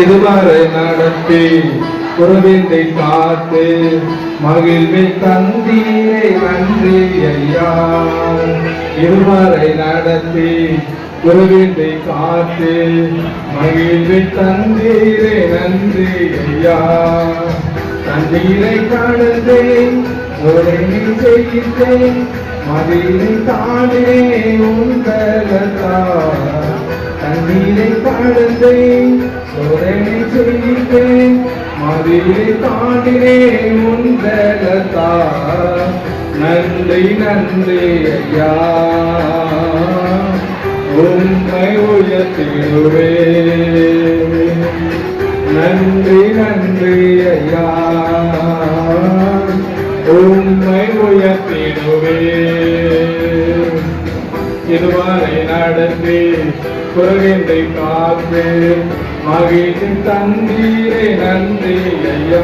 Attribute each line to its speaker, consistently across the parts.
Speaker 1: இதுவரை நடத்தி குருவிந்தை காத்து மகிழ்வை தந்தீரே நன்றி ஐயா. இதுவரை நடத்தி குருவிந்தை காத்து மகிழ்வை தந்தீரே நன்றி ஐயா. தந்தீரை கடந்தேன் உரையை செய்தேன் மதிலை தானே உங்களதா தண்ணீரை கடந்தேன் சோதனை செய்தேன் மதிலை தாண்டினே உங்களதா நன்றி நன்றி ஐயா. உண்மை உயர்த்திடுவே. நன்றி நன்றி ஐயா. உண்மை உயர்த்திடுவே. இதுவரை நடத்தி குரவேந்தை காப்பே மகிழ்ச்சின் தந்தீரே நன்றி ஐயா.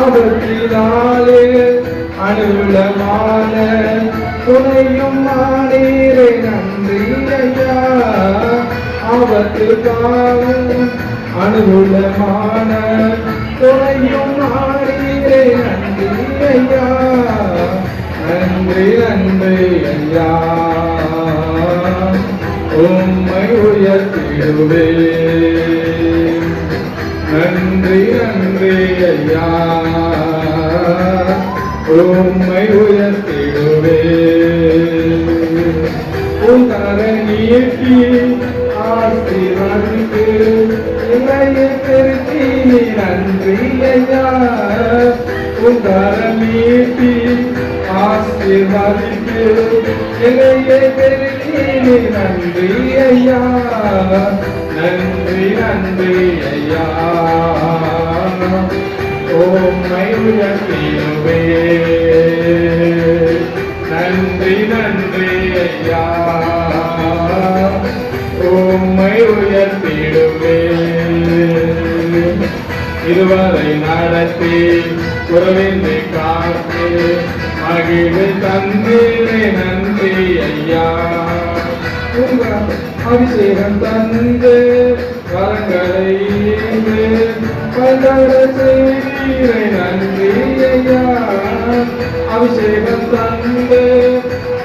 Speaker 1: அவற்றினாலே அனுகூலமான துணையும் மாறீரே நன்றி ஐயா. அவற்றுக்கான அனுகூலமான துணையும் மாறீரே நன்றி ஐயா. நன்றி நன்றி ஐயா. உயர்த்திடுவே நன்றி நன்றி ஐயா. உம்மை உயர்த்திடுவே. உன் நீட்டி ஆசீர்வாதிக்கு இளைய திருச்சி நன்றி ஐயா. உன் நீட்டி ஆசீர்வாதிக்கு இளைய திருச்சி நன்றி ஐயா. நன்றி நன்றி ஐயா. ஓமை உயர்த்திடுவே நன்றி நன்றி ஐயா. உம்மை உயர்த்திடுவே இதுவரை நடத்தி உறவின்றி காத்து மகிழ்வு தந்தீரே நன்றி ஐயா. உங்க அபிஷேகம் தந்து வரங்களை பலர செய்தீரை நன்றி ஐயா. அபிஷேகம் தந்து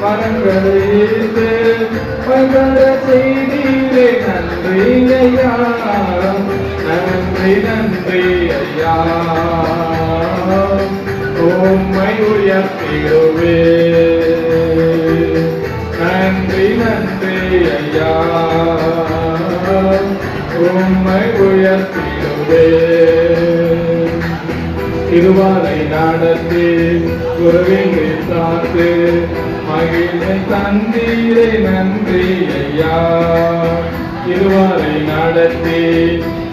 Speaker 1: வரங்களை பலர செய்தீரை நன்றி ஐயா நன்றி உயர்த்திடுவே நன்றி நன்றி ஐயா உம்மை உயர்த்தியோவே திருவாரை நடத்தி குருவினை தாத்து மகிழ்ந்த தந்தீரை நன்றி ஐயா திருவாரை நடத்தி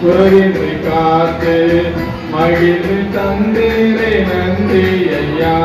Speaker 1: குருவினை காத்து மகிழ்ந்து தந்தீரை நன்றி ஐயா.